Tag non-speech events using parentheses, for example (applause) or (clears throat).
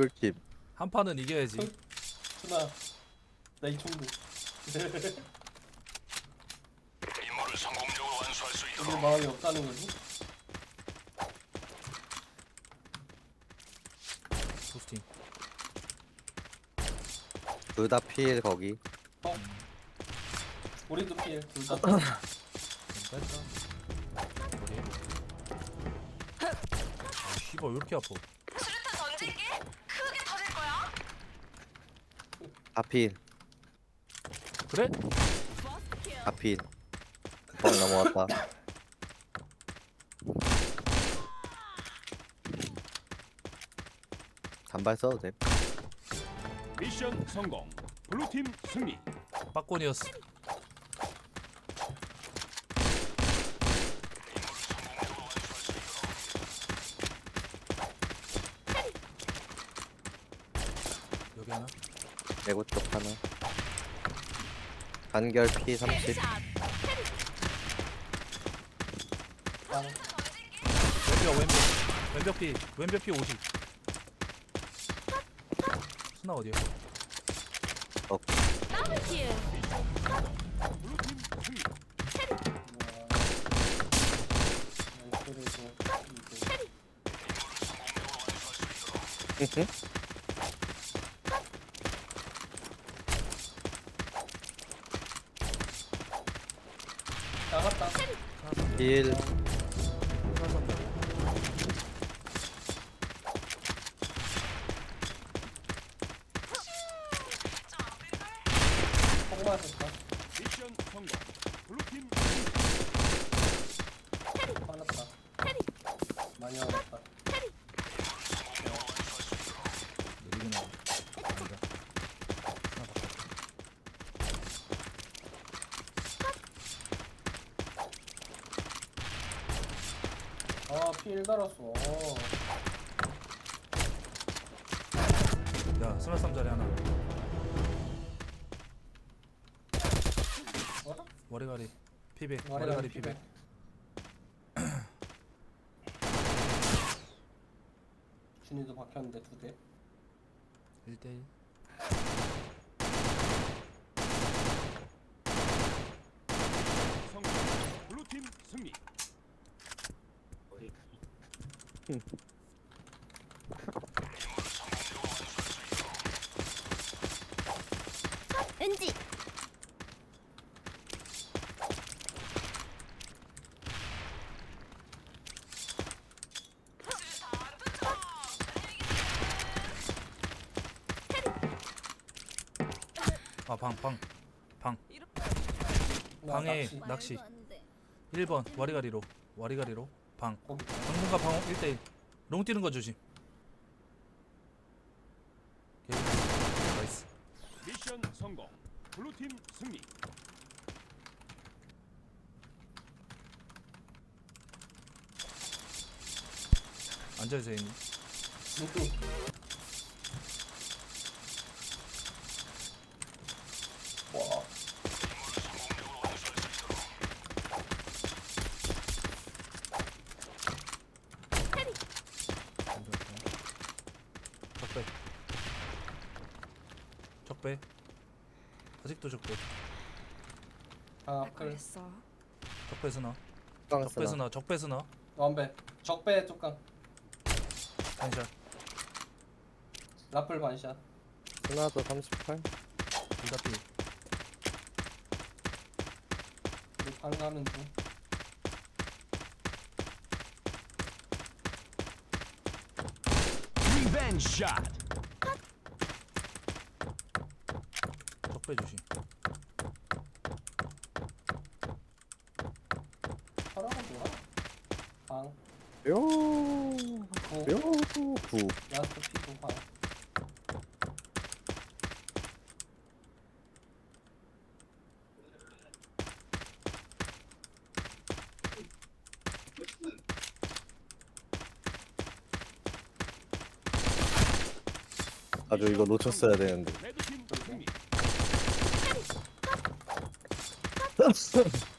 이글팀 한 판은 이겨야지. 순아 나 이 총구 임무를 성공적으로 완수할 수 있도록 이게 마음이 없다는 거지? 부스팅. 둘다필 거기 어? 우리도 피해 둘다 뺐다. 머리. 아, 씨발 왜 이렇게 아파? 수류탄 던질게. 크게 터질 거야. 다필 그래? 다필 뻥 넘어왔다 단발 써도 돼 미션 성공. 블루팀 승리. 빠꼬니였어. 여기 하나? 내고 쪽 하나 간결 피 30빵 왼벽 왼벽 왼벽 피 왼벽 피 50. 스나 어디야? 더블킬. 블루팀 승리. 이게 나갔다 필 폭 맞았다 미션 성공. 블루팀 화났다 많이 화났다 느리게 나와. 아니다. 스나 바꿔. 아필 달았어 야 스나 쌈자리 하나. 뭐라? 와리가리 피백 와리가리 피백 피백. (clears throat) '준이도 박혔는데 두 대 1대1 성공. 블루팀 승리. 은지. 아 방 방 방. 나 방에 낚시. 낚시 1번 와리가리로 와리가리로 방 거기 방문과 방어 1대1 롱 뛰는 거 조심 오케이. 나이스 미션 성공. 블루팀 승리. 앉아주세요 형님 누구? 와 적배. 적배. 아직도 적배. 아, 클 적배 스나 깡 적배 쓰나 스나 적배 스나 완배. 적배 쪽강. 반샷. 라플 반샷. 쓰나도 38 둘다 피. 우리 방 가는 중 리벤지 샷. 적배 조심 놀아 방요 구. 요, 구. 야스트 피구 방 아주 이거 놓쳤어야 되는데. (laughs)